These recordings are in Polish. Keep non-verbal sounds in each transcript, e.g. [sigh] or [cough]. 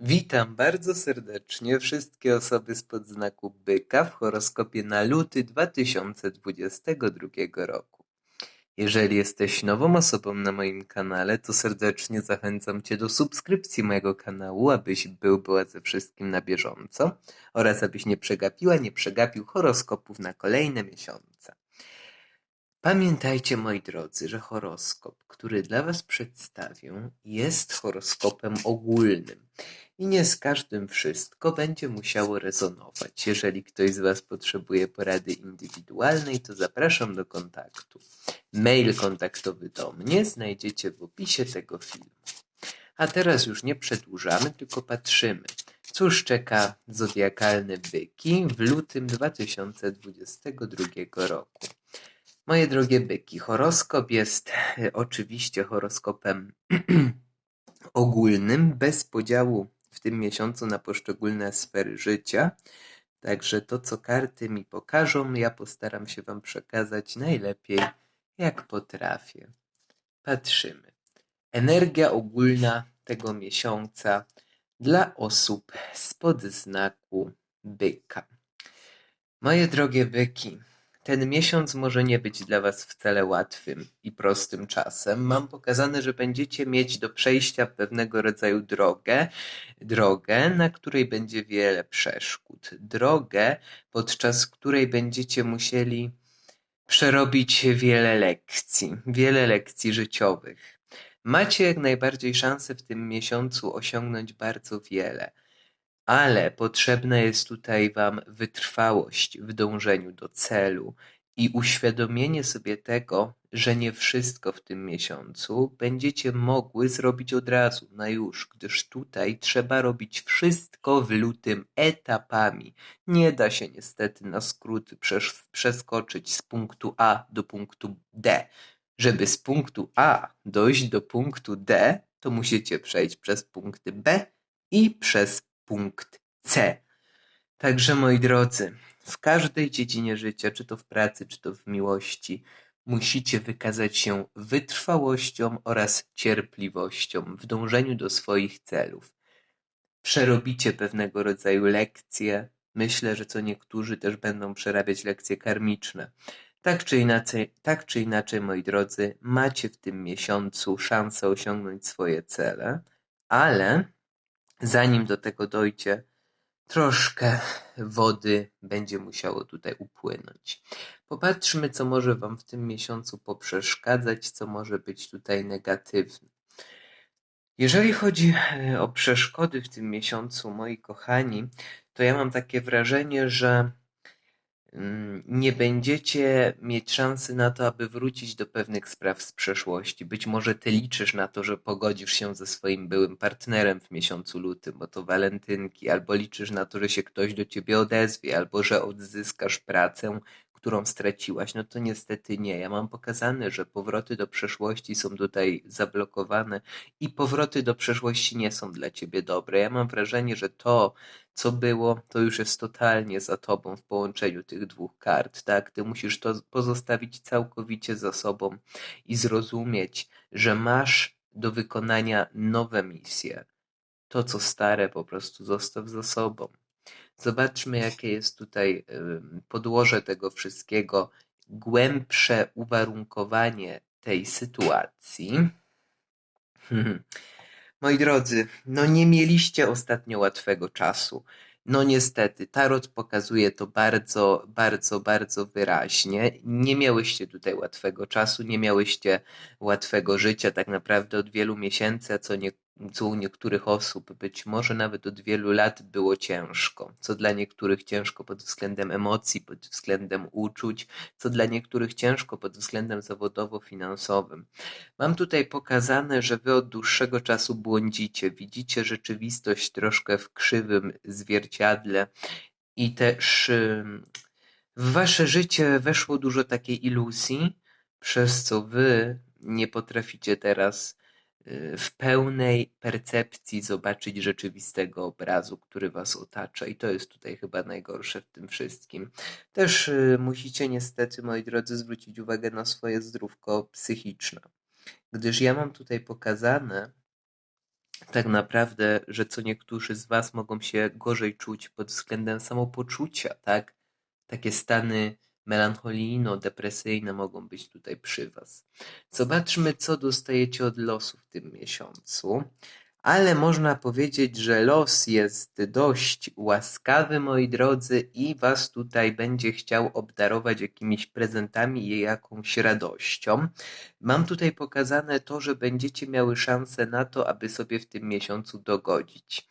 Witam bardzo serdecznie wszystkie osoby spod znaku byka w horoskopie na luty 2022 roku. Jeżeli jesteś nową osobą na moim kanale, to serdecznie zachęcam Cię do subskrypcji mojego kanału, abyś był była ze wszystkim na bieżąco oraz abyś nie przegapiła, nie przegapił horoskopów na kolejne miesiące. Pamiętajcie, moi drodzy, że horoskop, który dla Was przedstawię, jest horoskopem ogólnym i nie z każdym wszystko będzie musiało rezonować. Jeżeli ktoś z Was potrzebuje porady indywidualnej, to zapraszam do kontaktu. Mail kontaktowy do mnie znajdziecie w opisie tego filmu. A teraz już nie przedłużamy, tylko patrzymy, cóż czeka zodiakalne byki w lutym 2022 roku. Moje drogie byki, horoskop jest e, oczywiście horoskopem [clears throat] ogólnym, bez podziału w tym miesiącu na poszczególne sfery życia. Także to, co karty mi pokażą, ja postaram się Wam przekazać najlepiej, jak potrafię. Patrzymy. Energia ogólna tego miesiąca dla osób spod znaku byka. Moje drogie byki, ten miesiąc może nie być dla Was wcale łatwym i prostym czasem. Mam pokazane, że będziecie mieć do przejścia pewnego rodzaju drogę, drogę, na której będzie wiele przeszkód. Drogę, podczas której będziecie musieli przerobić wiele lekcji, wiele lekcji życiowych. Macie jak najbardziej szansę w tym miesiącu osiągnąć bardzo wiele ale potrzebna jest tutaj Wam wytrwałość w dążeniu do celu i uświadomienie sobie tego, że nie wszystko w tym miesiącu będziecie mogły zrobić od razu, na już, gdyż tutaj trzeba robić wszystko w lutym etapami. Nie da się niestety na skróty przeskoczyć z punktu A do punktu D. Żeby z punktu A dojść do punktu D, to musicie przejść przez punkty B i przez punkt C. Także moi drodzy, w każdej dziedzinie życia, czy to w pracy, czy to w miłości, musicie wykazać się wytrwałością oraz cierpliwością w dążeniu do swoich celów. Przerobicie pewnego rodzaju lekcje. Myślę, że co niektórzy też będą przerabiać lekcje karmiczne. Tak czy, inaczej, tak czy inaczej, moi drodzy, macie w tym miesiącu szansę osiągnąć swoje cele, ale Zanim do tego dojdzie, troszkę wody będzie musiało tutaj upłynąć. Popatrzmy, co może Wam w tym miesiącu poprzeszkadzać, co może być tutaj negatywne. Jeżeli chodzi e, o przeszkody w tym miesiącu, moi kochani, to ja mam takie wrażenie, że nie będziecie mieć szansy na to, aby wrócić do pewnych spraw z przeszłości. Być może ty liczysz na to, że pogodzisz się ze swoim byłym partnerem w miesiącu lutym, bo to walentynki, albo liczysz na to, że się ktoś do ciebie odezwie, albo że odzyskasz pracę, którą straciłaś, no to niestety nie. Ja mam pokazane, że powroty do przeszłości są tutaj zablokowane i powroty do przeszłości nie są dla ciebie dobre. Ja mam wrażenie, że to, co było, to już jest totalnie za tobą w połączeniu tych dwóch kart, tak? Ty musisz to pozostawić całkowicie za sobą i zrozumieć, że masz do wykonania nowe misje. To, co stare, po prostu zostaw za sobą. Zobaczmy, jakie jest tutaj podłoże tego wszystkiego, głębsze uwarunkowanie tej sytuacji. [laughs] Moi drodzy, no nie mieliście ostatnio łatwego czasu. No niestety, tarot pokazuje to bardzo, bardzo, bardzo wyraźnie. Nie miałyście tutaj łatwego czasu, nie miałyście łatwego życia tak naprawdę od wielu miesięcy, a co nie co u niektórych osób być może nawet od wielu lat było ciężko, co dla niektórych ciężko pod względem emocji, pod względem uczuć, co dla niektórych ciężko pod względem zawodowo-finansowym. Mam tutaj pokazane, że wy od dłuższego czasu błądzicie, widzicie rzeczywistość troszkę w krzywym zwierciadle. I też w wasze życie weszło dużo takiej iluzji, przez co wy nie potraficie teraz w pełnej percepcji zobaczyć rzeczywistego obrazu, który was otacza. I to jest tutaj chyba najgorsze w tym wszystkim. Też y, musicie niestety, moi drodzy, zwrócić uwagę na swoje zdrówko psychiczne. Gdyż ja mam tutaj pokazane, tak naprawdę, że co niektórzy z Was mogą się gorzej czuć pod względem samopoczucia, tak? Takie stany melancholijno-depresyjne mogą być tutaj przy Was. Zobaczmy, co dostajecie od losu w tym miesiącu. Ale można powiedzieć, że los jest dość łaskawy, moi drodzy, i Was tutaj będzie chciał obdarować jakimiś prezentami i jakąś radością. Mam tutaj pokazane to, że będziecie miały szansę na to, aby sobie w tym miesiącu dogodzić.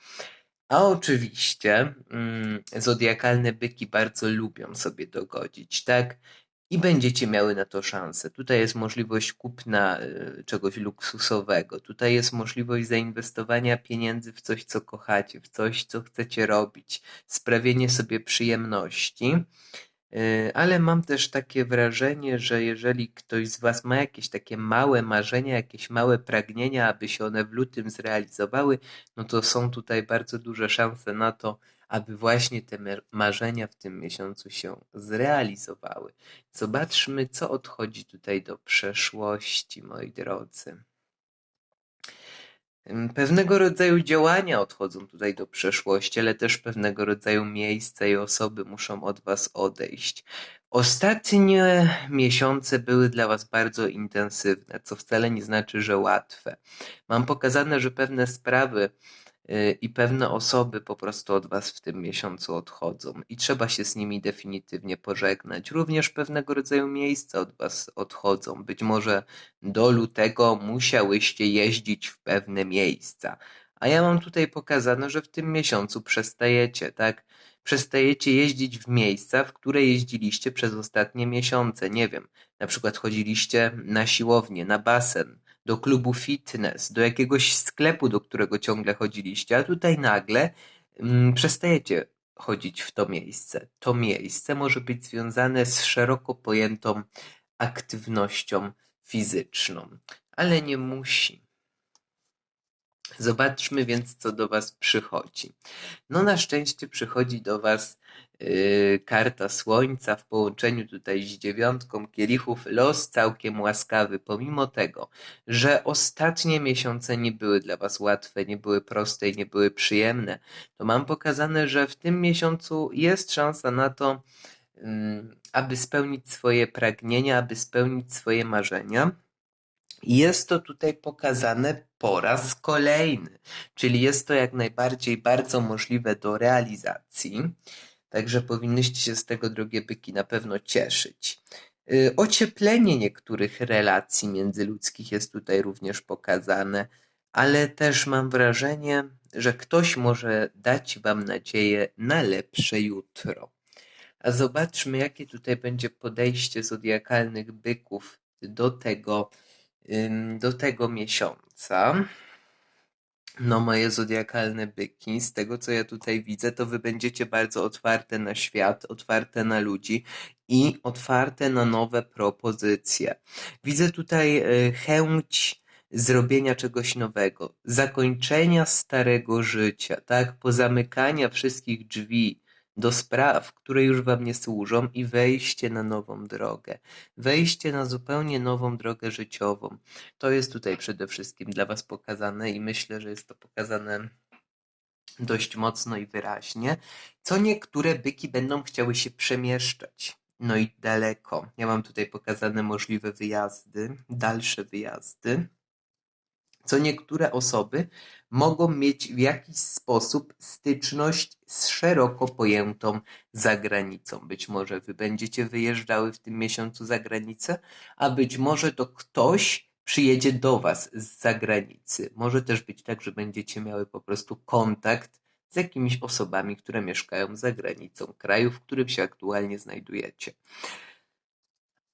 A oczywiście mm, zodiakalne byki bardzo lubią sobie dogodzić, tak? I będziecie miały na to szansę. Tutaj jest możliwość kupna y, czegoś luksusowego. Tutaj jest możliwość zainwestowania pieniędzy w coś, co kochacie, w coś, co chcecie robić, sprawienie sobie przyjemności. Y, ale mam też takie wrażenie, że jeżeli ktoś z Was ma jakieś takie małe marzenia, jakieś małe pragnienia, aby się one w lutym zrealizowały, no to są tutaj bardzo duże szanse na to, aby właśnie te marzenia w tym miesiącu się zrealizowały. Zobaczmy, co odchodzi tutaj do przeszłości, moi drodzy. Pewnego rodzaju działania odchodzą tutaj do przeszłości, ale też pewnego rodzaju miejsca i osoby muszą od Was odejść. Ostatnie miesiące były dla Was bardzo intensywne, co wcale nie znaczy, że łatwe. Mam pokazane, że pewne sprawy i pewne osoby po prostu od Was w tym miesiącu odchodzą i trzeba się z nimi definitywnie pożegnać. Również pewnego rodzaju miejsca od Was odchodzą. Być może do lutego musiałyście jeździć w pewne miejsca. A ja mam tutaj pokazane, że w tym miesiącu przestajecie, tak? Przestajecie jeździć w miejsca, w które jeździliście przez ostatnie miesiące. Nie wiem, na przykład chodziliście na siłownię, na basen, do klubu fitness, do jakiegoś sklepu, do którego ciągle chodziliście, a tutaj nagle mm, przestajecie chodzić w to miejsce. To miejsce może być związane z szeroko pojętą aktywnością fizyczną, ale nie musi. Zobaczmy więc, co do Was przychodzi. No, na szczęście przychodzi do Was yy, karta Słońca w połączeniu tutaj z dziewiątką kielichów. Los całkiem łaskawy, pomimo tego, że ostatnie miesiące nie były dla Was łatwe, nie były proste i nie były przyjemne. To mam pokazane, że w tym miesiącu jest szansa na to, yy, aby spełnić swoje pragnienia, aby spełnić swoje marzenia. Jest to tutaj pokazane po raz kolejny, czyli jest to jak najbardziej bardzo możliwe do realizacji. Także powinnyście się z tego, drogie byki, na pewno cieszyć. Y, ocieplenie niektórych relacji międzyludzkich jest tutaj również pokazane, ale też mam wrażenie, że ktoś może dać Wam nadzieję na lepsze jutro. A zobaczmy, jakie tutaj będzie podejście zodiakalnych byków do tego, do tego miesiąca. No, moje zodiakalne byki, z tego co ja tutaj widzę, to wy będziecie bardzo otwarte na świat, otwarte na ludzi i otwarte na nowe propozycje. Widzę tutaj e, chęć zrobienia czegoś nowego, zakończenia starego życia, tak, pozamykania wszystkich drzwi, do spraw, które już wam nie służą i wejście na nową drogę. Wejście na zupełnie nową drogę życiową. To jest tutaj przede wszystkim dla was pokazane i myślę, że jest to pokazane dość mocno i wyraźnie, co niektóre byki będą chciały się przemieszczać. No i daleko. Ja mam tutaj pokazane możliwe wyjazdy, dalsze wyjazdy co niektóre osoby mogą mieć w jakiś sposób styczność z szeroko pojętą zagranicą. Być może wy będziecie wyjeżdżały w tym miesiącu za granicę, a być może to ktoś przyjedzie do was z zagranicy. Może też być tak, że będziecie miały po prostu kontakt z jakimiś osobami, które mieszkają za granicą kraju, w którym się aktualnie znajdujecie.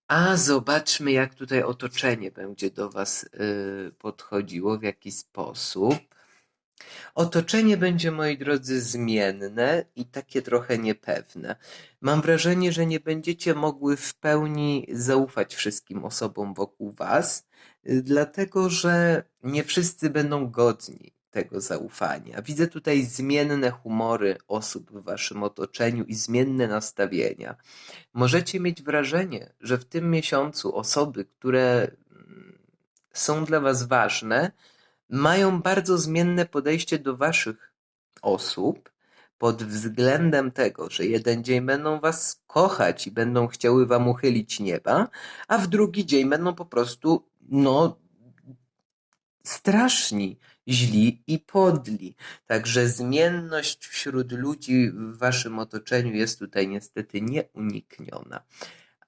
A zobaczmy, jak tutaj otoczenie będzie do Was y, podchodziło, w jaki sposób. Otoczenie będzie, moi drodzy, zmienne i takie trochę niepewne. Mam wrażenie, że nie będziecie mogły w pełni zaufać wszystkim osobom wokół Was, y, dlatego że nie wszyscy będą godni tego zaufania. Widzę tutaj zmienne humory osób w waszym otoczeniu i zmienne nastawienia. Możecie mieć wrażenie, że w tym miesiącu osoby, które mm, są dla was ważne, mają bardzo zmienne podejście do waszych osób pod względem tego, że jeden dzień będą was kochać i będą chciały wam uchylić nieba, a w drugi dzień będą po prostu, no, straszni, źli i podli. Także zmienność wśród ludzi w waszym otoczeniu jest tutaj niestety nieunikniona.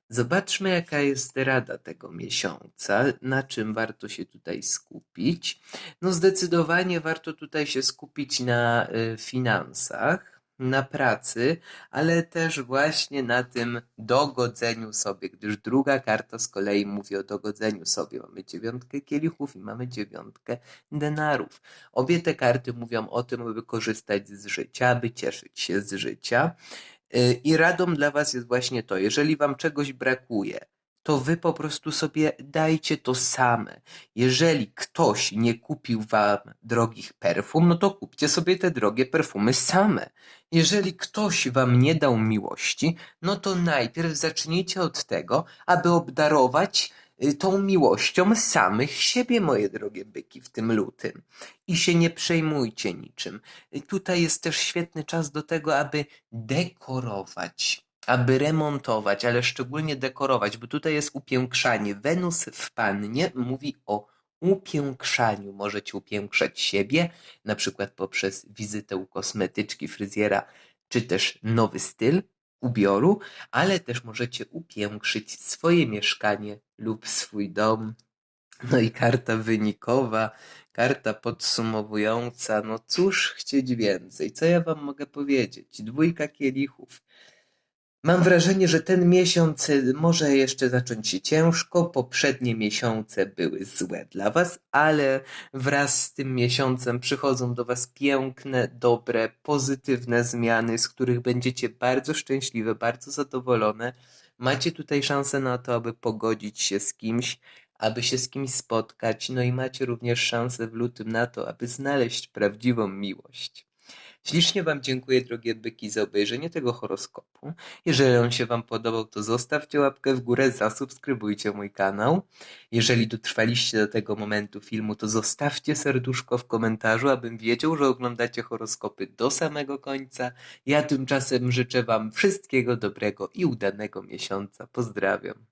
Zobaczmy, jaka jest rada tego miesiąca, na czym warto się tutaj skupić. No, zdecydowanie warto tutaj się skupić na y, finansach, na pracy, ale też właśnie na tym dogodzeniu sobie, gdyż druga karta z kolei mówi o dogodzeniu sobie. Mamy dziewiątkę kielichów i mamy dziewiątkę denarów. Obie te karty mówią o tym, aby korzystać z życia, aby cieszyć się z życia. Y, I radą dla Was jest właśnie to, jeżeli Wam czegoś brakuje, to Wy po prostu sobie dajcie to same. Jeżeli ktoś nie kupił Wam drogich perfum, no to kupcie sobie te drogie perfumy same. Jeżeli ktoś Wam nie dał miłości, no to najpierw zacznijcie od tego, aby obdarować y, tą miłością samych siebie, moje drogie byki, w tym lutym. I się nie przejmujcie niczym. Y, Tutaj jest też świetny czas do tego, aby dekorować, aby remontować, ale szczególnie dekorować, bo tutaj jest upiększanie. Wenus w pannie mówi o upiększaniu. Możecie upiększać siebie, na przykład poprzez wizytę u kosmetyczki, fryzjera, czy też nowy styl ubioru, ale też możecie upiększyć swoje mieszkanie lub swój dom. No i karta wynikowa, karta podsumowująca. No cóż chcieć więcej? Co ja wam mogę powiedzieć? Dwójka kielichów. Mam wrażenie, że ten miesiąc y, może jeszcze zacząć się ciężko. Poprzednie miesiące były złe dla Was, ale wraz z tym miesiącem przychodzą do Was piękne, dobre, pozytywne zmiany, z których będziecie bardzo szczęśliwe, bardzo zadowolone. Macie tutaj szansę na to, aby pogodzić się z kimś, aby się z kimś spotkać, no i macie również szansę w lutym na to, aby znaleźć prawdziwą miłość. Ślicznie Wam dziękuję, drogie byki, za obejrzenie tego horoskopu. Jeżeli on się Wam podobał, to zostawcie łapkę w górę, zasubskrybujcie mój kanał. Jeżeli dotrwaliście do tego momentu filmu, to zostawcie serduszko w komentarzu, abym wiedział, że oglądacie horoskopy do samego końca. Ja tymczasem życzę Wam wszystkiego dobrego i udanego miesiąca. Pozdrawiam.